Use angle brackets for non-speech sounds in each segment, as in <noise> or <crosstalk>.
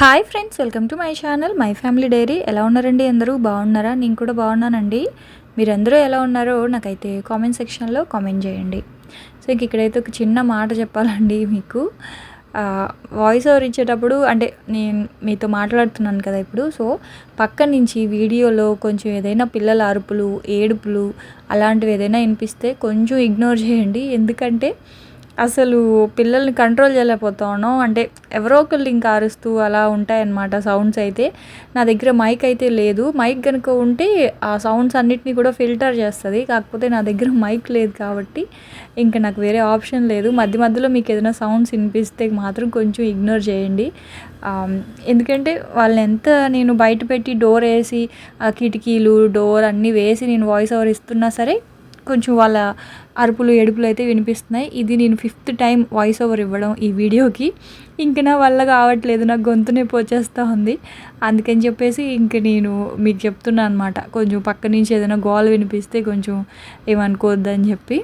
Hi friends welcome to my channel my family diary. ఎలా ఉన్నారండి అందరూ? బాగున్నారా? నేను కూడా బాగున్నానండి. మీరందరూ ఎలా ఉన్నారో నాకైతే కామెంట్ సెక్షన్లో కామెంట్ చేయండి. సో ఇంక ఇక్కడైతే ఒక చిన్న మాట చెప్పాలండి మీకు. వాయిస్ ఓవర్ ఇచ్చేటప్పుడు అంటే నేను మీతో మాట్లాడుతున్నాను కదా ఇప్పుడు. సో పక్క నుంచి వీడియోలో కొంచెం ఏదైనా పిల్లల అరుపులు ఏడుపులు అలాంటివి ఏదైనా వినిపిస్తే కొంచెం ఇగ్నోర్ చేయండి. ఎందుకంటే అసలు పిల్లల్ని కంట్రోల్ చేయలేకపోతా ఉన్నాం అంటే ఎవరో ఒకళ్ళు ఇంకా అరుస్తూ అలా ఉంటాయన్నమాట సౌండ్స్ అయితే. నా దగ్గర మైక్ అయితే లేదు. మైక్ కనుక ఉంటే ఆ సౌండ్స్ అన్నిటిని కూడా ఫిల్టర్ చేస్తుంది. కాకపోతే నా దగ్గర మైక్ లేదు కాబట్టి ఇంకా నాకు వేరే ఆప్షన్ లేదు. మధ్య మధ్యలో మీకు ఏదైనా సౌండ్స్ వినిపిస్తే మాత్రం కొంచెం ఇగ్నోర్ చేయండి. ఎందుకంటే వాళ్ళని ఎంత నేను బయట పెట్టి డోర్ వేసి ఆ కిటికీలు డోర్ అన్నీ వేసి నేను వాయిస్ ఓవర్ ఇస్తున్నా సరే కొంచెం వాళ్ళ అరుపులు ఏడుపులు అయితే వినిపిస్తున్నాయి. ఇది నేను ఫిఫ్త్ టైం వాయిస్ ఓవర్ ఇవ్వడం ఈ వీడియోకి. ఇంక నా వల్ల కావట్లేదు నాకు గొంతు నొప్పి వచ్చేస్తూ ఉంది. అందుకని చెప్పేసి ఇంక నేను మీకు చెప్తున్నాను అనమాట కొంచెం పక్క నుంచి ఏదైనా గోల్ వినిపిస్తే కొంచెం ఏమనుకోవద్దని చెప్పి.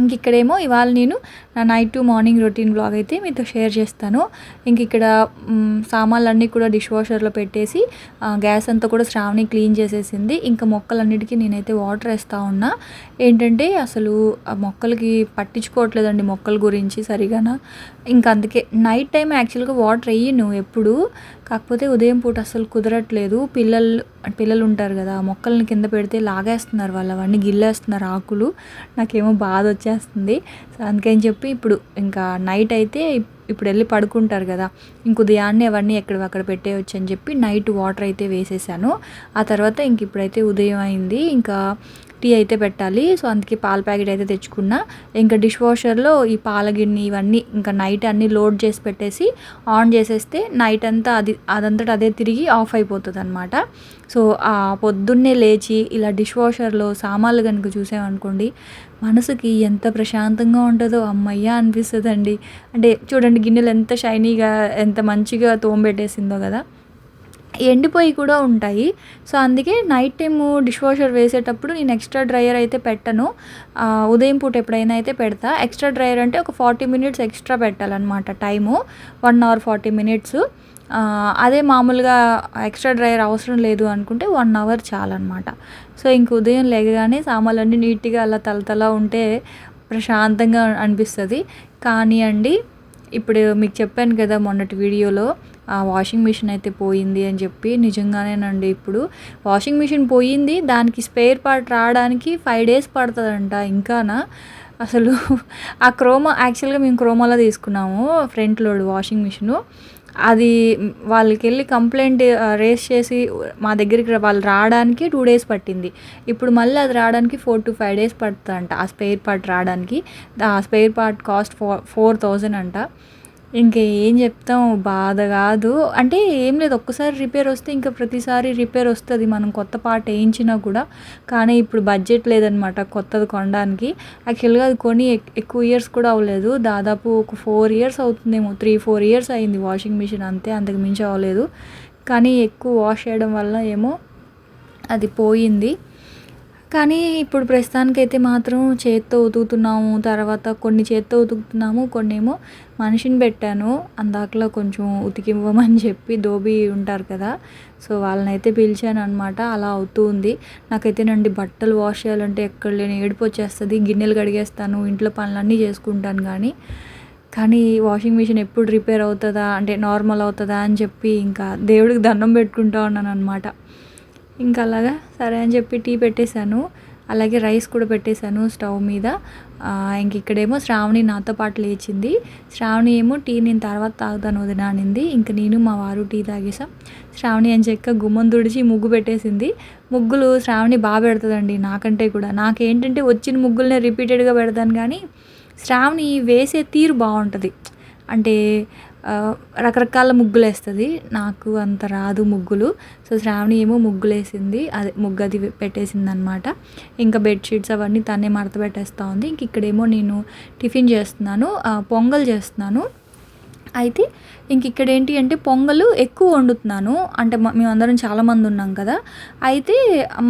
ఇంక ఇక్కడేమో ఇవాళ నేను నా night to morning routine blog అయితే మీతో షేర్ చేస్తాను. ఇంక ఇక్కడ సామాన్లన్నీ కూడా డిష్ వాషర్లో పెట్టేసి గ్యాస్ అంతా కూడా శ్రావణి క్లీన్ చేసేసింది. ఇంకా మొక్కలన్నిటికీ నేనైతే వాటర్ వేస్తూ ఉన్నా. ఏంటంటే అసలు ఆ మొక్కలకి పట్టించుకోవట్లేదండి మొక్కల గురించి సరిగానా. ఇంకా అందుకే నైట్ టైం యాక్చువల్గా వాటర్ వేయను ఎప్పుడు. కాకపోతే ఉదయం పూట అసలు కుదరట్లేదు. పిల్లలు పిల్లలు ఉంటారు కదా ఆ మొక్కల్ని కింద పెడితే లాగేస్తున్నారు వాళ్ళు అవన్నీ గిల్లేస్తున్నారు ఆకులు. నాకేమో బాధ వచ్చేస్తుంది. సో అందుకని చెప్పి ఇప్పుడు ఇంకా నైట్ అయితే ఇప్పుడు వెళ్ళి పడుకుంటారు కదా. ఇంక ఉదయాన్నే అవన్నీ ఎక్కడ అక్కడ పెట్టేయచ్చు అని చెప్పి నైట్ వాటర్ అయితే వేసేసాను. ఆ తర్వాత ఇంక ఇప్పుడైతే ఉదయం అయింది. ఇంకా టీ అయితే పెట్టాలి. సో అందుకే పాల ప్యాకెట్ అయితే తెచ్చుకున్నా. ఇంకా డిష్ వాషర్లో ఈ పాల గిన్నె ఇవన్నీ ఇంకా నైట్ అన్నీ లోడ్ చేసి పెట్టేసి ఆన్ చేసేస్తే నైట్ అంతా అది అదంతట అదే తిరిగి ఆఫ్ అయిపోతుంది అనమాట సో ఆ పొద్దున్నే లేచి ఇలా డిష్ వాషర్లో సామాన్లు కనుక చూసామనుకోండి మనసుకి ఎంత ప్రశాంతంగా ఉంటుందో అమ్మయ్య అనిపిస్తుందండి. అంటే చూడండి గిన్నెలు ఎంత షైనీగా ఎంత మంచిగా తోంబెట్టేసిందో కదా. ఎండిపోయి కూడా ఉంటాయి. సో అందుకే నైట్ టైము డిష్ వాషర్ వేసేటప్పుడు నేను ఎక్స్ట్రా డ్రైయర్ అయితే పెట్టను. ఉదయం పూట ఎప్పుడైనా అయితే పెడతా. ఎక్స్ట్రా డ్రైయర్ అంటే ఒక ఫార్టీ మినిట్స్ ఎక్స్ట్రా పెట్టాలన్నమాట time. One hour forty minutes. అదే మామూలుగా ఎక్స్ట్రా డ్రైయర్ అవసరం లేదు అనుకుంటే వన్ అవర్ చాలన్నమాట. సో ఇంక ఉదయం లేగగానే సామాన్లన్నీ నీట్గా అలా తలతలా ఉంటే ప్రశాంతంగా అనిపిస్తుంది. కానీ అండి ఇప్పుడు మీకు చెప్పాను కదా మొన్నటి వీడియోలో ఆ వాషింగ్ మిషన్ అయితే పోయింది అని చెప్పి నిజంగానేనండి ఇప్పుడు. వాషింగ్ మిషన్ పోయింది దానికి స్పేర్ పార్ట్ రావడానికి ఫైవ్ డేస్ పడుతుందంట ఇంకానా. అసలు ఆ క్రోమా యాక్చువల్గా మేము క్రోమాలో తీసుకున్నాము ఫ్రంట్ లోడ్ వాషింగ్ మిషను అది వాళ్ళకి వెళ్ళి కంప్లైంట్ రేస్ చేసి మా దగ్గరికి వాళ్ళు రావడానికి టూ డేస్ పట్టింది. ఇప్పుడు మళ్ళీ అది రావడానికి ఫోర్ టు ఫైవ్ డేస్ పడుతుందంట ఆ స్పేర్ పార్ట్ రావడానికి. ఆ spare part cost four four thousand అంట. ఇంకేం చెప్తాం? బాధ కాదు. అంటే ఏం లేదు ఒక్కసారి రిపేర్ వస్తే ఇంకా ప్రతిసారి రిపేర్ వస్తుంది. మనం కొత్త పార్ట్ వేయించినా కూడా. కానీ ఇప్పుడు బడ్జెట్ లేదనమాట కొత్తది కొనడానికి. యాక్చువల్గా అది కొని ఎక్- ఎక్కువ ఇయర్స్ కూడా అవ్వలేదు. దాదాపు ఒక ఫోర్ ఇయర్స్ అవుతుందేమో. త్రీ ఫోర్ ఇయర్స్ అయింది వాషింగ్ మిషన్ అంతే అంతకు మించి అవ్వలేదు. కానీ ఎక్కువ వాష్ చేయడం వల్ల ఏమో అది పోయింది. కానీ ఇప్పుడు ప్రస్తుతానికైతే మాత్రం చేత్తో ఉతుకుతున్నాము తర్వాత కొన్ని చేత్తో ఉతుకుతున్నాము కొన్ని ఏమో మనిషిని పెట్టాను అందాకలో కొంచెం ఉతికివ్వమని చెప్పి దోబి ఉంటారు కదా. సో వాళ్ళని అయితే పిలిచాను అనమాట అలా అవుతూ ఉంది. నాకైతే నండి బట్టలు వాష్ చేయాలంటే ఎక్కడ లేని ఏడుపు వచ్చేస్తుంది గిన్నెలు కడిగేస్తాను ఇంట్లో పనులన్నీ చేసుకుంటాను కానీ. కానీ వాషింగ్ మిషన్ ఎప్పుడు రిపేర్ అవుతుందా అంటే నార్మల్ అవుతుందా అని చెప్పి ఇంకా దేవుడికి దండం పెట్టుకుంటా ఉన్నాను అనమాట ఇంకా అలాగా సరే అని చెప్పి టీ పెట్టేశాను. అలాగే రైస్ కూడా పెట్టేశాను స్టవ్ మీద. ఇంక ఇక్కడేమో శ్రావణి నాతో పాటు లేచింది. శ్రావణి ఏమో టీ నేను తర్వాత తాగుతాను వదిన అనింది. ఇంక నేను మా వారు టీ తాగేసాం శ్రావణి అని చెక్క గుమ్మం తుడిచి ముగ్గు పెట్టేసింది. ముగ్గులు శ్రావణి బాగా పెడుతుందండి నాకంటే కూడా. నాకేంటంటే వచ్చిన ముగ్గులనే రిపీటెడ్గా పెడతాను కానీ శ్రావణి వేసే తీరు బాగుంటుంది. అంటే రకరకాల ముగ్గులు వేస్తుంది నాకు అంత రాదు ముగ్గులు. సో శ్రావణి ఏమో ముగ్గులు వేసింది అదే ముగ్గు అది పెట్టేసింది అనమాట ఇంకా బెడ్షీట్స్ అవన్నీ తనే మడత పెట్టేస్తూ ఉంది. ఇంక ఇక్కడేమో నేను టిఫిన్ చేస్తున్నాను. పొంగల్ చేస్తున్నాను. అయితే ఇంక ఇక్కడ ఏంటి అంటే పొంగలు ఎక్కువ వండుతున్నాను. అంటే మేమందరం చాలామంది ఉన్నాం కదా. అయితే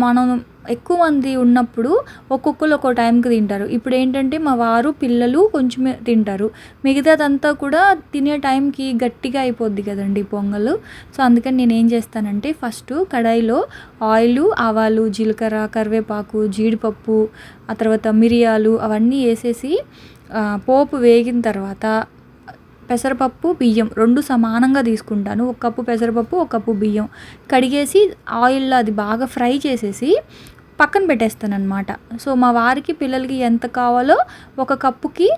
మనం ఎక్కువ మంది ఉన్నప్పుడు ఒక్కొక్కరు ఒక్కో టైంకి తింటారు. ఇప్పుడు ఏంటంటే మా వారు పిల్లలు కొంచెమే తింటారు. మిగతాదంతా కూడా తినే టైంకి గట్టిగా అయిపోద్ది కదండి పొంగల్. సో అందుకని నేను ఏం చేస్తానంటే ఫస్ట్ కడాయిలో ఆయిల్ ఆవాలు జీలకర్ర కరివేపాకు జీడిపప్పు ఆ తర్వాత మిరియాలు అవన్నీ వేసేసి పోపు వేగిన తర్వాత పెసరపప్పు బియ్యం రెండు సమానంగా తీసుకుంటాను. ఒక కప్పు పెసరపప్పు ఒక కప్పు బియ్యం. కడిగేసి ఆయిల్లో అది బాగా ఫ్రై చేసేసి పక్కన పెట్టేస్తాను అనమాట సో మా వారికి పిల్లలకి ఎంత కావాలో ఒక కప్పుకి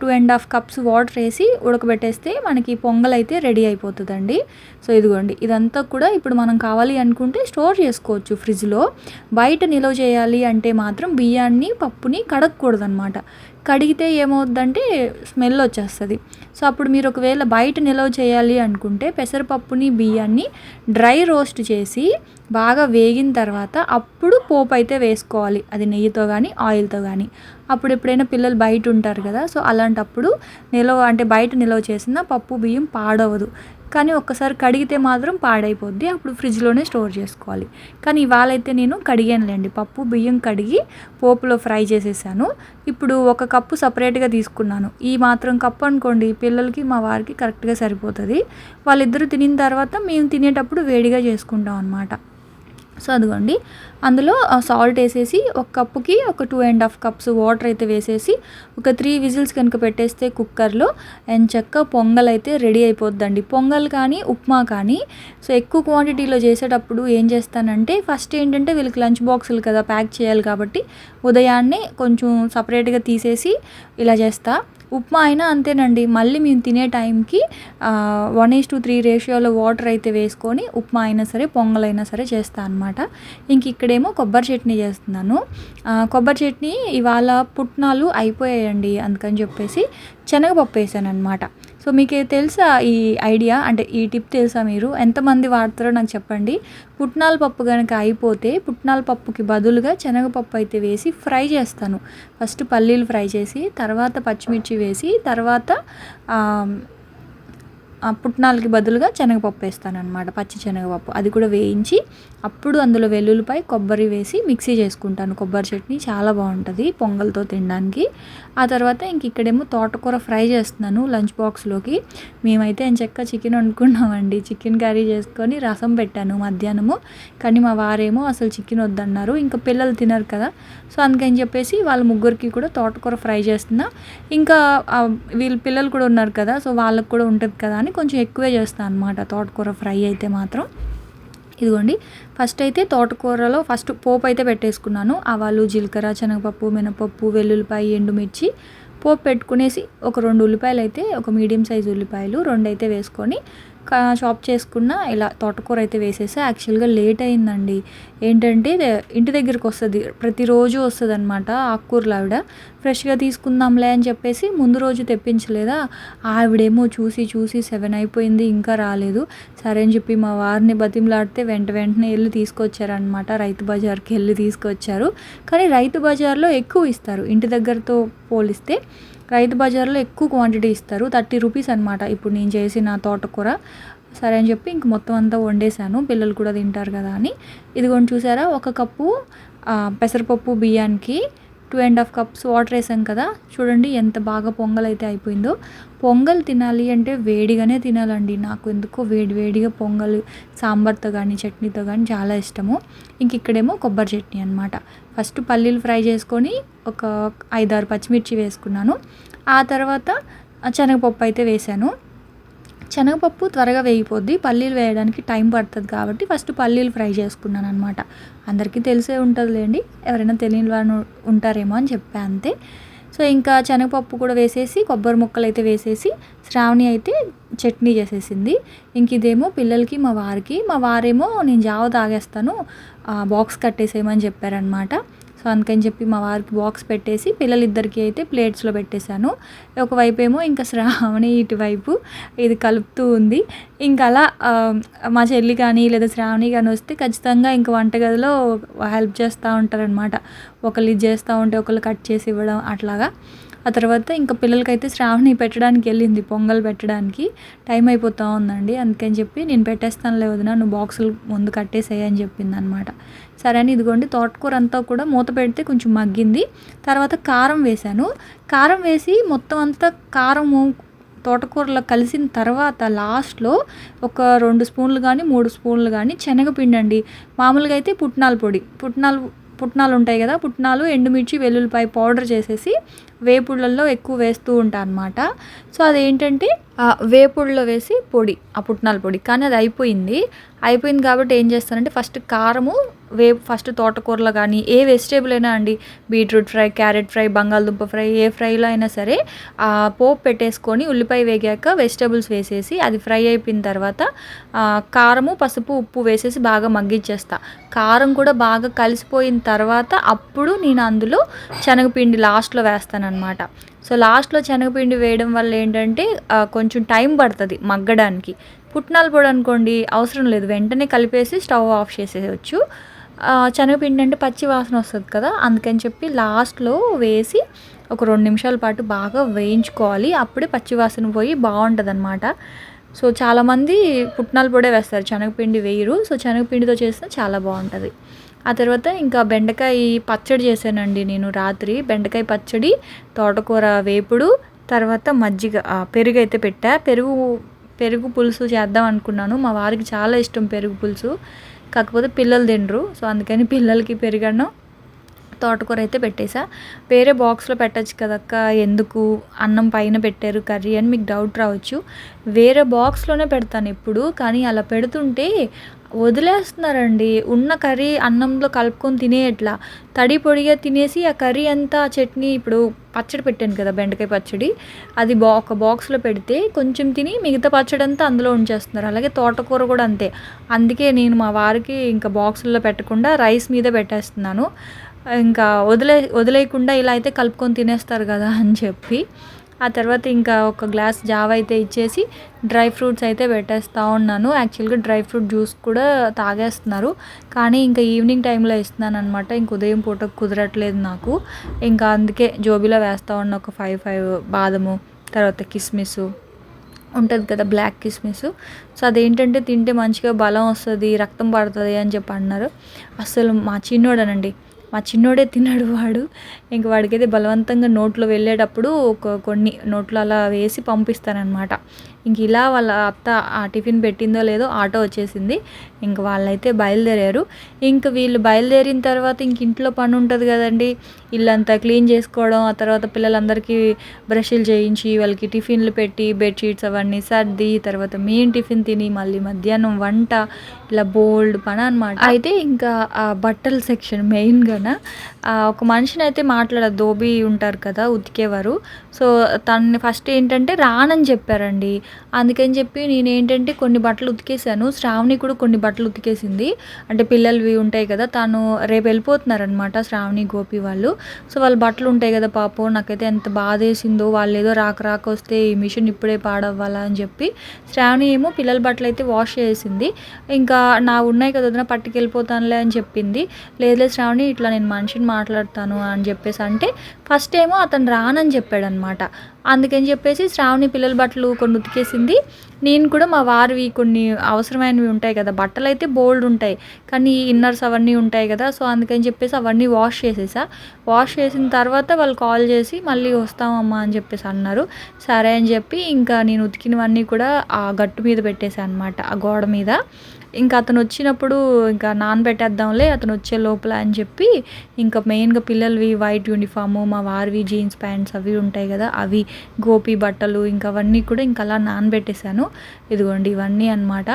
two and half cups water వేసి ఉడకబెట్టేస్తే మనకి పొంగల్ అయితే రెడీ అయిపోతుందండి. సో ఇదిగోండి ఇదంతా కూడా ఇప్పుడు మనం కావాలి అనుకుంటే స్టోర్ చేసుకోవచ్చు ఫ్రిడ్జ్లో. బయట నిల్వ చేయాలి అంటే మాత్రం బియ్యాన్ని పప్పుని కడగకూడదు అనమాట కడిగితే ఏమవుద్దంటే స్మెల్ వచ్చేస్తుంది. సో అప్పుడు మీరు ఒకవేళ బయట నిల్వ చేయాలి అనుకుంటే పెసరపప్పుని బియ్యాన్ని డ్రై రోస్ట్ చేసి బాగా వేగిన తర్వాత అప్పుడు పోపు అయితే వేసుకోవాలి. అది నెయ్యితో కానీ ఆయిల్తో కానీ అప్పుడు ఎప్పుడైనా పిల్లలు బయట ఉంటారు కదా సో అలాంటప్పుడు నిల్వ అంటే బయట నిల్వ చేసిన పప్పు బియ్యం పాడవదు. కానీ ఒక్కసారి కడిగితే మాత్రం పాడైపోద్ది అప్పుడు ఫ్రిడ్జ్లోనే స్టోర్ చేసుకోవాలి. కానీ ఇవాళ అయితే నేను కడిగానులేండి పప్పు బియ్యం కడిగి పోపులో ఫ్రై చేసేసాను. ఇప్పుడు ఒక కప్పు సపరేట్గా తీసుకున్నాను. ఈ మాత్రం కప్పు అనుకోండి పిల్లలకి మా వారికి కరెక్ట్గా సరిపోతుంది. వాళ్ళిద్దరూ తినిన తర్వాత మేము తినేటప్పుడు వేడిగా చేసుకుంటాం అనమాట సో అదిగోండి. అందులో సాల్ట్ వేసేసి ఒక కప్పుకి ఒక two and half cups water అయితే వేసేసి ఒక త్రీ విజిల్స్ కనుక పెట్టేస్తే కుక్కర్లో అండ్ చెక్క పొంగల్ అయితే రెడీ అయిపోద్దండి. పొంగల్ కానీ ఉప్మా కానీ సో ఎక్కువ క్వాంటిటీలో చేసేటప్పుడు ఏం చేస్తానంటే ఫస్ట్ ఏంటంటే వీళ్ళకి లంచ్ బాక్సులు కదా ప్యాక్ చేయాలి కాబట్టి ఉదయాన్నే కొంచెం సపరేట్గా తీసేసి ఇలా చేస్తాను ఉప్మా అయినా అంతేనండి. మళ్ళీ మేము తినే టైంకి వన్ ఈస్ టు త్రీ రేషియోలో వాటర్ అయితే వేసుకొని ఉప్మా అయినా సరే పొంగలైనా సరే చేస్తాను అనమాట ఇంక ఇక్కడేమో కొబ్బరి చట్నీ చేస్తున్నాను. కొబ్బరి చట్నీ ఇవాళ పుట్నాలు అయిపోయాయండి అందుకని చెప్పేసి శనగపప్పు వేసాను అనమాట సో మీకు తెలుసా ఈ ఐడియా? అంటే ఈ టిప్ తెలుసా మీరు? ఎంతమంది వాడతారో నాకు చెప్పండి. పుట్నాల పప్పు కనుక అయిపోతే పుట్నాల పప్పుకి బదులుగా శనగపప్పు అయితే వేసి ఫ్రై చేస్తాను. ఫస్ట్ పల్లీలు ఫ్రై చేసి తర్వాత పచ్చిమిర్చి వేసి తర్వాత పుట్నాలకి బదులుగా శనగపప్పు వేస్తాను అనమాట పచ్చి శనగపప్పు. అది కూడా వేయించి అప్పుడు అందులో వెల్లుల్లిపై కొబ్బరి వేసి మిక్సీ చేసుకుంటాను. కొబ్బరి చట్నీ చాలా బాగుంటుంది పొంగల్తో తినడానికి. ఆ తర్వాత ఇంక ఇక్కడేమో తోటకూర ఫ్రై చేస్తున్నాను లంచ్ బాక్స్లోకి. మేమైతే ఎంచక్క చికెన్ వండుకున్నామండి. చికెన్ కర్రీ చేసుకొని రసం పెట్టాను మధ్యాహ్నము. కానీ మా వారేమో అసలు చికెన్ వద్దన్నారు. ఇంకా పిల్లలు తినరు కదా. సో అందుకని చెప్పేసి వాళ్ళ ముగ్గురికి కూడా తోటకూర ఫ్రై చేస్తున్నా. ఇంకా వీళ్ళ పిల్లలు కూడా ఉన్నారు కదా. సో వాళ్ళకి కూడా ఉంటుంది కదా అని కొంచెం ఎక్కువే చేస్తాను అనమాట తోటకూర ఫ్రై అయితే మాత్రం. ఇదిగోండి. ఫస్ట్ అయితే తోటకూరలో ఫస్ట్ పోపు అయితే పెట్టేసుకున్నాను. ఆవాలు జీలకర్ర శనగపప్పు మినపప్పు వెల్లుల్లిపాయ ఎండుమిర్చి పోపు పెట్టుకునేసి ఒక రెండు ఉల్లిపాయలు అయితే ఒక మీడియం సైజ్ ఉల్లిపాయలు రెండు అయితే వేసుకొని చాప్ చేసుకున్న ఇలా తోటకూర అయితే వేసేసి. యాక్చువల్గా లేట్ అయిందండి. ఏంటంటే ఇంటి దగ్గరికి వస్తుంది. ప్రతిరోజు వస్తుంది అనమాట ఆకుకూరలు ఆవిడ. ఫ్రెష్గా తీసుకుందాంలే అని చెప్పేసి ముందు రోజు తెప్పించలేదా? ఆవిడేమో చూసి చూసి సెవెన్ అయిపోయింది ఇంకా రాలేదు. సరే అని చెప్పి మా వారిని బతిమలాడితే వెంట వెంటనే వెళ్ళి తీసుకొచ్చారనమాట రైతు బజార్కి వెళ్ళి తీసుకొచ్చారు. కానీ రైతు బజార్లో ఎక్కువ ఇస్తారు. ఇంటి దగ్గరతో పోలిస్తే రైతు బజార్లో ఎక్కువ క్వాంటిటీ ఇస్తారు. థర్టీ రూపీస్ అనమాట ఇప్పుడు నేను చేసిన తోటకూర. సరే అని చెప్పి ఇంక మొత్తం అంతా వండేసాను పిల్లలు కూడా తింటారు కదా అని. ఇదిగోండి చూసారా? ఒక కప్పు పెసరపప్పు బియ్యానికి two and half cups water వేసాం కదా. చూడండి ఎంత బాగా పొంగల్ అయితే అయిపోయిందో. పొంగల్ తినాలి అంటే వేడిగానే తినాలండి. నాకు ఎందుకో వేడి వేడిగా పొంగల్ సాంబార్తో కానీ చట్నీతో కానీ చాలా ఇష్టము. ఇంక ఇక్కడేమో కొబ్బరి చట్నీ అనమాట ఫస్ట్ పల్లీలు ఫ్రై చేసుకొని ఒక ఐదారు పచ్చిమిర్చి వేసుకున్నాను. ఆ తర్వాత శనగపప్పు అయితే వేసాను. శనగపప్పు త్వరగా వేగిపోద్ది. పల్లీలు వేయడానికి టైం పడుతుంది కాబట్టి ఫస్ట్ పల్లీలు ఫ్రై చేసుకున్నాను అనమాట అందరికీ తెలిసే ఉంటుందిలేండి. ఎవరైనా తెలియని వాళ్ళు ఉంటారేమో అని చెప్పా అంతే. సో ఇంకా శనగపప్పు కూడా వేసేసి కొబ్బరి ముక్కలు అయితే వేసేసి శ్రావణి అయితే చట్నీ చేసేసింది. ఇంక ఇదేమో పిల్లలకి మా వారికి. మా వారేమో నేను జావ తాగేస్తాను బాక్స్ కట్టేసేయమని చెప్పారనమాట సో అందుకని చెప్పి మా వారికి బాక్స్ పెట్టేసి పిల్లలిద్దరికి అయితే ప్లేట్స్లో పెట్టేశాను. ఒకవైపు ఏమో ఇంకా శ్రావణి ఇటువైపు ఇది కలుపుతూ ఉంది. ఇంకా అలా మా చెల్లి కానీ లేదా శ్రావణి కానీ వస్తే ఖచ్చితంగా ఇంకా వంటగదిలో హెల్ప్ చేస్తూ ఉంటారనమాట ఒకళ్ళు ఇది చేస్తూ ఉంటే ఒకళ్ళు కట్ చేసి ఇవ్వడం అట్లాగా. ఆ తర్వాత ఇంకా పిల్లలకైతే శ్రావణి పెట్టడానికి వెళ్ళింది పొంగల్ పెట్టడానికి. టైం అయిపోతూ ఉందండి అందుకని చెప్పి నేను పెట్టేస్తానులే వదిన నువ్వు బాక్సులు ముందు కట్టేసేయని అని చెప్పింది అనమాట సరే అని ఇదిగోండి తోటకూర అంతా కూడా మూత పెడితే కొంచెం మగ్గింది. తర్వాత కారం వేశాను. కారం వేసి మొత్తం అంతా కారము తోటకూరలో కలిసిన తర్వాత లాస్ట్లో ఒక రెండు స్పూన్లు కానీ మూడు స్పూన్లు కానీ శనగపిండి అండి. మామూలుగా అయితే పుట్నాల పొడి పుట్నాలు పుట్నాలు ఉంటాయి కదా పుట్నాలు ఎండుమిర్చి వెల్లుల్లిపాయ పౌడర్ చేసేసి వేపుళ్ళల్లో ఎక్కువ వేస్తూ ఉంటాను అనమాట సో అదేంటంటే ఆ వేపుడులో వేసి పొడి ఆ పుట్నాల పొడి. కానీ అది అయిపోయింది. అయిపోయింది కాబట్టి ఏం చేస్తానంటే ఫస్ట్ కారము వేపు ఫస్ట్ తోటకూరలో కానీ ఏ వెజిటేబుల్ అయినా అండి బీట్రూట్ ఫ్రై క్యారెట్ ఫ్రై బంగాళదుంప ఫ్రై ఏ ఫ్రైలో అయినా సరే పోపు పెట్టేసుకొని ఉల్లిపాయ వేగాక వెజిటేబుల్స్ వేసేసి అది ఫ్రై అయిపోయిన తర్వాత కారము పసుపు ఉప్పు వేసేసి బాగా మగ్గించేస్తా. కారం కూడా బాగా కలిసిపోయిన తర్వాత అప్పుడు నేను అందులో శనగపిండి లాస్ట్లో వేస్తాను అనమాట సో లాస్ట్లో శనగపిండి వేయడం వల్ల ఏంటంటే కొంచెం టైం పడుతుంది మగ్గడానికి. పుట్నాల పొడి అనుకోండి అవసరం లేదు. వెంటనే కలిపేసి స్టవ్ ఆఫ్ చేసేయచ్చు. శనగపిండి అంటే పచ్చి వాసన వస్తుంది కదా అందుకని చెప్పి లాస్ట్లో వేసి ఒక రెండు నిమిషాల పాటు బాగా వేయించుకోవాలి. అప్పుడే పచ్చి వాసన పోయి బాగుంటుంది అనమాట సో చాలామంది పుట్నాల పొడే వేస్తారు. శనగపిండి వేయరు. సో శనగపిండితో చేస్తే చాలా బాగుంటుంది. ఆ తర్వాత ఇంకా బెండకాయ పచ్చడి చేశానండి నేను రాత్రి. బెండకాయ పచ్చడి తోటకూర వేపుడు తర్వాత మజ్జిగ పెరుగు అయితే పెట్టా. పెరుగు పెరుగు పులుసు చేద్దాం అనుకున్నాను. మా వారికి చాలా ఇష్టం పెరుగు పులుసు. కాకపోతే పిల్లలు తినరు సో అందుకని పిల్లలకి పెరుగన్నం తోటకూర అయితే పెట్టేశా వేరే బాక్స్లో పెట్టచ్చు కదక్క ఎందుకు అన్నం పైన పెట్టారు కర్రీ అని మీకు డౌట్ రావచ్చు. వేరే బాక్స్లోనే పెడతాను ఎప్పుడు కానీ అలా పెడుతుంటే వదిలేస్తున్నారండి. ఉన్న కర్రీ అన్నంలో కలుపుకొని తినేయట్లా తడి పొడిగా తినేసి ఆ కర్రీ అంతా చట్నీ ఇప్పుడు పచ్చడి పెట్టాను కదా బెండకాయ పచ్చడి. అది బా ఒక బాక్స్లో పెడితే కొంచెం తిని మిగతా పచ్చడి అంతా అందులో ఉంచేస్తున్నారు. అలాగే తోటకూర కూడా అంతే. అందుకే నేను మా వారికి ఇంకా బాక్సుల్లో పెట్టకుండా రైస్ మీద పెట్టేస్తున్నాను. ఇంకా వదిలే వదిలేయకుండా ఇలా అయితే కలుపుకొని తినేస్తారు కదా అని చెప్పి. ఆ తర్వాత ఇంకా ఒక గ్లాస్ జావ అయితే ఇచ్చేసి డ్రై ఫ్రూట్స్ అయితే పెట్టేస్తూ ఉన్నాను. యాక్చువల్గా డ్రై ఫ్రూట్ జ్యూస్ కూడా తాగేస్తున్నారు. కానీ ఇంకా ఈవినింగ్ టైంలో ఇస్తున్నాను అనమాట ఇంక ఉదయం పూట కుదరట్లేదు నాకు. ఇంకా అందుకే జోబీలో వేస్తూ ఉన్న ఒక ఫైవ్ ఫైవ్ బాదము తర్వాత కిస్మిస్ ఉంటుంది కదా బ్లాక్ కిస్మిస్. సో అదేంటంటే తింటే మంచిగా బలం వస్తుంది రక్తం పడుతుంది అని చెప్పి అన్నారు. అసలు మా చిన్నోడనండి మా చిన్నోడే తిన్నాడు వాడు. ఇంక వాడికైతే బలవంతంగా నోట్లో వెళ్ళేటప్పుడు ఒక కొన్ని నోట్లో అలా వేసి పంపిస్తానన్నమాట. ఇంక ఇలా వాళ్ళ అత్త ఆ టిఫిన్ పెట్టిందో లేదో ఆటో వచ్చేసింది. ఇంక వాళ్ళైతే బయలుదేరారు. ఇంక వీళ్ళు బయలుదేరిన తర్వాత ఇంక ఇంట్లో పని ఉంటుంది కదండి. ఇల్లంతా క్లీన్ చేసుకోవడం ఆ తర్వాత పిల్లలందరికీ బ్రష్లు చేయించి వాళ్ళకి టిఫిన్లు పెట్టి బెడ్షీట్స్ అవన్నీ సర్ది తర్వాత మెయిన్ టిఫిన్ తిని మళ్ళీ మధ్యాహ్నం వంట ఇలా బోల్డ్ పని అనమాట అయితే ఇంకా ఆ బట్టల సెక్షన్ మెయిన్గా ఒక మనిషిని అయితే మాట్లాడదు. దోబి ఉంటారు కదా ఉతికేవారు. సో తనని ఫస్ట్ ఏంటంటే రానని చెప్పారండి. అందుకని చెప్పి నేను ఏంటంటే కొన్ని బట్టలు ఉతికేసాను శ్రావణి కూడా కొన్ని బట్టలు ఉతికేసింది. అంటే పిల్లలవి ఉంటాయి కదా తను రేపు వెళ్ళిపోతున్నారనమాట శ్రావణి గోపి వాళ్ళు. సో వాళ్ళ బట్టలు ఉంటాయి కదా పాపం నాకైతే ఎంత బాధ వేసిందో వాళ్ళు ఏదో రాక రాక వస్తే ఈ మిషన్ ఇప్పుడే పాడవ్వాలా అని చెప్పి శ్రావణి ఏమో పిల్లల బట్టలు అయితే వాష్ చేసింది. ఇంకా నా ఉన్నాయి కదా వదిన పట్టుకెళ్ళిపోతానులే అని చెప్పింది. లేదులే శ్రావణి ఇట్లా నేను మనిషిని మాట్లాడతాను అని చెప్పేసి అంటే ఫస్ట్ ఏమో అతను రానని చెప్పాడనమాట అనమాట అందుకని చెప్పేసి శ్రావణి పిల్లల బట్టలు కొన్ని ఉతికేసింది. నేను కూడా మా వారివి కొన్ని అవసరమైనవి ఉంటాయి కదా బట్టలు అయితే బోల్డ్ ఉంటాయి. కానీ ఇన్నర్స్ అవన్నీ ఉంటాయి కదా సో అందుకని చెప్పేసి అవన్నీ వాష్ చేసేసా. వాష్ చేసిన తర్వాత వాళ్ళు కాల్ చేసి మళ్ళీ వస్తామమ్మా అని చెప్పేసి అన్నారు. సరే అని చెప్పి ఇంకా నేను ఉతికినవన్నీ కూడా ఆ గట్టు మీద పెట్టేశాను అనమాట ఆ గోడ మీద. ఇంకా అతను వచ్చినప్పుడు ఇంకా నానబెట్టేద్దాంలే అతను వచ్చే లోపల అని చెప్పి ఇంకా మెయిన్గా పిల్లలవి వైట్ యూనిఫాము మా వారివి జీన్స్ ప్యాంట్స్ అవి ఉంటాయి కదా అవి గోపి బట్టలు ఇంకా అవన్నీ కూడా ఇంకా అలా నానబెట్టేశాను. ఇదిగోండి ఇవన్నీ అన్నమాట.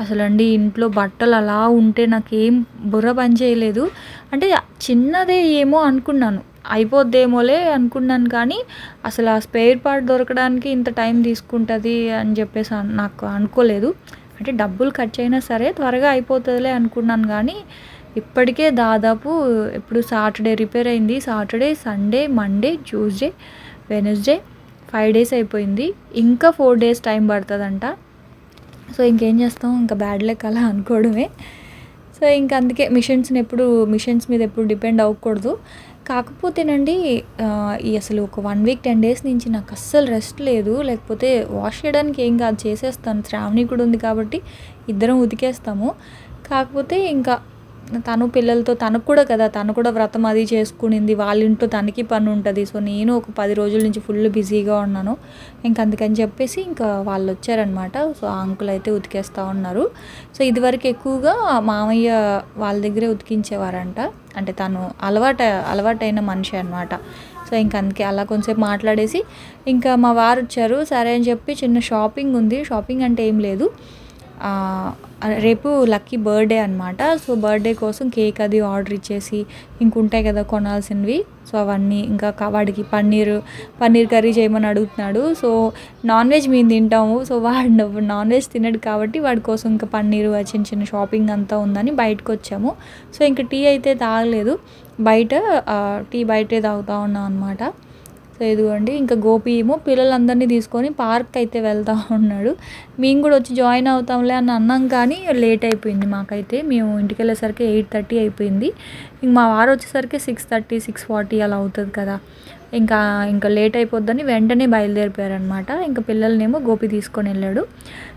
అసలు అండి ఇంట్లో బట్టలు అలా ఉంటే నాకేం బుర్ర పని చేయలేదు. అంటే చిన్నదే ఏమో అనుకున్నాను. అయిపోద్దేమోలే అనుకున్నాను కానీ అసలు ఆ స్పేర్ పార్ట్ దొరకడానికి ఇంత టైం తీసుకుంటుంది అని చెప్పేసి నాకు అనుకోలేదు. అంటే డబ్బులు ఖర్చు అయినా సరే త్వరగా అయిపోతుందిలే అనుకున్నాను కానీ ఇప్పటికే దాదాపు ఇప్పుడు సాటర్డే రిపేర్ అయింది. Saturday Sunday Monday Tuesday Wednesday five days అయిపోయింది. ఇంకా ఫోర్ డేస్ టైం పడుతుందంట. సో ఇంకేం చేస్తాం? ఇంకా బ్యాడ్ లెక్ అలా అనుకోవడమే. సో ఇంకా అందుకే మిషన్స్ని ఎప్పుడు మిషన్స్ మీద ఎప్పుడు డిపెండ్ అవ్వకూడదు. కాకపోతేనండి ఈ అసలు ఒక వన్ వీక్ టెన్ డేస్ నుంచి నాకు అస్సలు రెస్ట్ లేదు. లేకపోతే వాష్ చేయడానికి ఏం కాదు చేసేస్తాను. శ్రావణి కూడా ఉంది కాబట్టి ఇద్దరం ఉతికేస్తాము. కాకపోతే ఇంకా తను పిల్లలతో తనకు కూడా కదా తను కూడా వ్రతం అది చేసుకునింది. వాళ్ళ ఇంట్లో తనకి పని ఉంటుంది. సో నేను ఒక పది రోజుల నుంచి ఫుల్ బిజీగా ఉన్నాను. ఇంకా అందుకని చెప్పేసి ఇంకా వాళ్ళు వచ్చారనమాట సో ఆ అంకుల్ అయితే ఉతికేస్తూ ఉన్నారు. సో ఇదివరకు ఎక్కువగా మామయ్య వాళ్ళ దగ్గరే ఉతికించేవారంట. అంటే తను అలవాట అలవాటైన మనిషి అనమాట సో ఇంకా అందుకే అలా కొంచెంసేపు మాట్లాడేసి ఇంకా మా వారు వచ్చారు సరే అని చెప్పి చిన్న షాపింగ్ ఉంది. షాపింగ్ అంటే ఏం లేదు. రేపు లక్కీ బర్త్డే అనమాట సో బర్త్డే కోసం కేక్ అది ఆర్డర్ ఇచ్చేసి ఇంకుంటాయి కదా కొనాల్సినవి. సో అవన్నీ ఇంకా వాడికి పన్నీర్ పన్నీర్ కర్రీ చేయమని అడుగుతున్నాడు. సో నాన్ వెజ్ మేము తింటాము. సో వాడు నాన్ వెజ్ తినడు కాబట్టి వాడి కోసం ఇంకా పన్నీరు చిన్న చిన్న షాపింగ్ అంతా ఉందని బయటకు వచ్చాము సో ఇంకా టీ అయితే తాగలేదు. బయట టీ బయటే తాగుతూ ఉన్నాం అనమాట సో ఇదిగోండి ఇంకా గోపి ఏమో పిల్లలందరినీ తీసుకొని పార్క్ అయితే వెళ్తా ఉన్నాడు. మేము కూడా వచ్చి జాయిన్ అవుతాంలే అని అన్నాం కానీ లేట్ అయిపోయింది మాకైతే. మేము ఇంటికి వెళ్ళేసరికి ఎయిట్ థర్టీ అయిపోయింది. ఇంక మా వారు వచ్చేసరికి సిక్స్ థర్టీ సిక్స్ ఫార్టీ అలా అవుతుంది కదా. ఇంకా ఇంకా లేట్ అయిపోద్దని వెంటనే బయలుదేరిపోయారనమాట ఇంకా పిల్లల్నేమో గోపి తీసుకొని వెళ్ళాడు.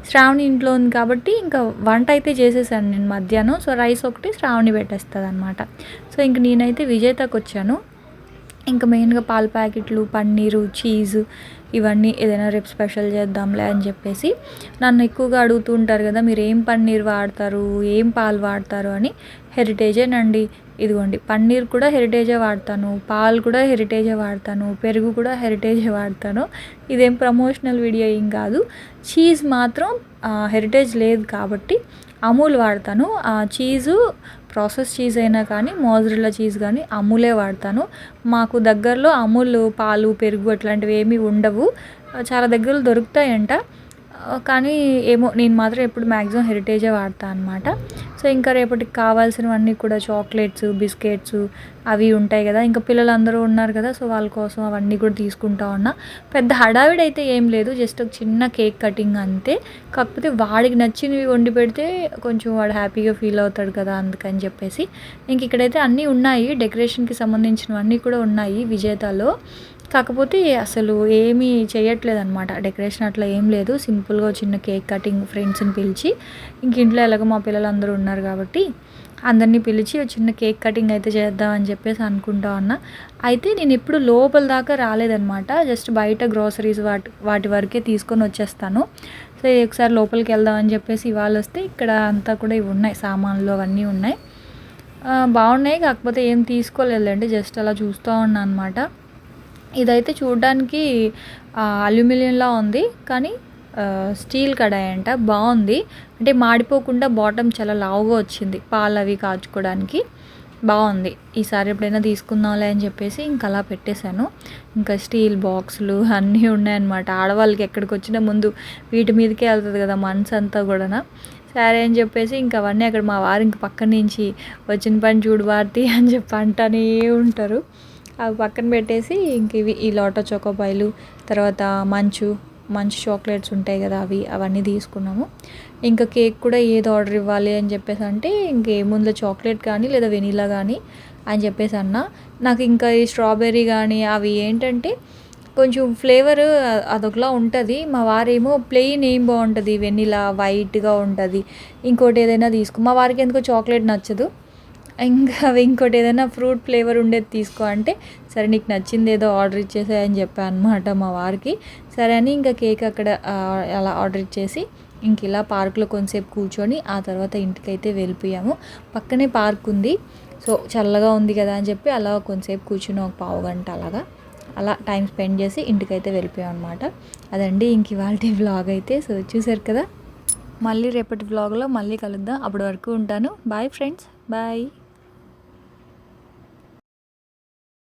శ్రావణి ఇంట్లో ఉంది కాబట్టి ఇంకా వంట అయితే చేసేసాను నేను మధ్యాహ్నం. సో రైస్ ఒకటి శ్రావణి పెట్టేస్తుంది అనమాట సో ఇంక నేనైతే విజేతకు వచ్చాను ఇంకా మెయిన్గా పాల ప్యాకెట్లు పన్నీరు చీజ్ ఇవన్నీ ఏదైనా రేపు స్పెషల్ చేద్దాంలే అని చెప్పేసి నన్ను ఎక్కువగా అడుగుతూ ఉంటారు కదా మీరు ఏం పన్నీర్ వాడతారు? ఏం పాలు వాడతారు? అని. హెరిటేజేనండి ఇదిగోండి పన్నీర్ కూడా హెరిటేజే వాడతాను పాలు కూడా హెరిటేజే వాడతాను పెరుగు కూడా హెరిటేజే వాడతాను. ఇదేం ప్రమోషనల్ వీడియో ఏం కాదు. చీజ్ మాత్రం హెరిటేజ్ లేదు కాబట్టి అమూల్ వాడతాను. ఆ చీజు ప్రాసెస్ చీజ్ అయినా కానీ మోజరిల్లా చీజ్ కానీ అమూలే వాడతాను. మాకు దగ్గరలో అమూల్ పాలు పెరుగు అట్లాంటివి ఏమీ ఉండవు. చాలా దగ్గరలో దొరుకుతాయంట. కానీ ఏమో నేను మాత్రం ఎప్పుడు మ్యాక్సిమం హెరిటేజే వాడతాను అనమాట సో ఇంకా రేపటికి కావాల్సినవన్నీ కూడా చాక్లెట్స్ బిస్కెట్స్ అవి ఉంటాయి కదా. ఇంకా పిల్లలందరూ ఉన్నారు కదా సో వాళ్ళ కోసం అవన్నీ కూడా తీసుకుంటా ఉన్నా. పెద్ద హడావిడి అయితే ఏం లేదు జస్ట్ ఒక చిన్న కేక్ కటింగ్ అంతే. కాకపోతే వాడికి నచ్చినవి వండి పెడితే కొంచెం వాడు హ్యాపీగా ఫీల్ అవుతాడు కదా అందుకని చెప్పేసి. ఇంక ఇక్కడైతే అన్నీ ఉన్నాయి డెకరేషన్కి సంబంధించినవన్నీ కూడా ఉన్నాయి విజేతలో. కాకపోతే అసలు ఏమీ చేయట్లేదు అనమాట డెకరేషన్ అట్లా ఏం లేదు. సింపుల్గా చిన్న కేక్ కటింగ్ ఫ్రెండ్స్ని పిలిచి ఇంక ఇంట్లో ఎలాగో మా పిల్లలందరూ ఉన్నారు కాబట్టి అందరినీ పిలిచి చిన్న కేక్ కటింగ్ అయితే చేద్దామని చెప్పేసి అనుకుంటా ఉన్నా. అయితే నేను ఎప్పుడు లోపల దాకా రాలేదనమాట జస్ట్ బయట గ్రోసరీస్ వాటి వాటి వరకే తీసుకొని వచ్చేస్తాను. సో ఒకసారి లోపలికి వెళ్దామని చెప్పేసి ఇవాళ వస్తే ఇక్కడ అంతా కూడా ఇవి ఉన్నాయి. సామాన్లు అవన్నీ ఉన్నాయి. బాగున్నాయి. కాకపోతే ఏం తీసుకోలేదండి జస్ట్ అలా చూస్తూ ఉన్నా అనమాట ఇదైతే చూడడానికి అల్యూమినియంలా ఉంది. కానీ స్టీల్ కడాయి అంట. బాగుంది. అంటే మాడిపోకుండా బాటమ్ చాలా లావుగా వచ్చింది. పాలు అవి కాచుకోవడానికి బాగుంది. ఈసారి ఎప్పుడైనా తీసుకుందాంలే అని చెప్పేసి ఇంకా అలా పెట్టేశాను. ఇంకా స్టీల్ బాక్సులు <laughs> అన్నీ ఉన్నాయన్నమాట. ఆడవాళ్ళకి ఎక్కడికి వచ్చినా ముందు వీటి మీదకే వెళ్తుంది కదా మనసు అంతా కూడా సరే అని చెప్పేసి ఇంకా అవన్నీ అక్కడ మా వారు ఇంక పక్క నుంచి వచ్చిన పని చూడు భారతి <laughs> అని చెప్పి అంటూనే ఉంటారు. అవి పక్కన పెట్టేసి ఇంక ఇవి ఈ లోటో చోకోబాయిలు తర్వాత మంచు మంచు చాక్లెట్స్ ఉంటాయి కదా అవి అవన్నీ తీసుకున్నాము. ఇంకా కేక్ కూడా ఏది ఆర్డర్ ఇవ్వాలి అని చెప్పేసి అంటే ఇంకేముందులో చాక్లెట్ కానీ లేదా వెనీలా కానీ అని చెప్పేసి అన్న. నాకు ఇంకా ఈ స్ట్రాబెర్రీ కానీ అవి ఏంటంటే కొంచెం ఫ్లేవర్ అదొకలా ఉంటుంది. మా వారేమో ప్లెయిన్ ఏం బాగుంటుంది వెనీలా వైట్గా ఉంటుంది. ఇంకోటి ఏదైనా తీసుకో. మా వారికి ఎందుకో చాక్లెట్ నచ్చదు. ఇంకా అవి ఇంకోటి ఏదైనా ఫ్రూట్ ఫ్లేవర్ ఉండేది తీసుకో అంటే సరే నీకు నచ్చింది ఏదో ఆర్డర్ ఇచ్చేసాయని చెప్పాను అనమాట మా వారికి. సరే అని ఇంకా కేక్ అక్కడ అలా ఆర్డర్ ఇచ్చేసి ఇంక ఇలా పార్క్లో కొంతసేపు కూర్చొని ఆ తర్వాత ఇంటికైతే వెళ్ళిపోయాము. పక్కనే పార్క్ ఉంది. సో చల్లగా ఉంది కదా అని చెప్పి అలా కొంతసేపు కూర్చుని ఒక పావు గంట అలాగా అలా టైం స్పెండ్ చేసి ఇంటికైతే వెళ్ళిపోయాం అనమాట అదండి ఇంక ఇవాళ వ్లాగ్ అయితే. సో చూసారు కదా? మళ్ళీ రేపటి వ్లాగ్లో మళ్ళీ కలుద్దాం. అప్పటి వరకు ఉంటాను. Bye friends. బాయ్.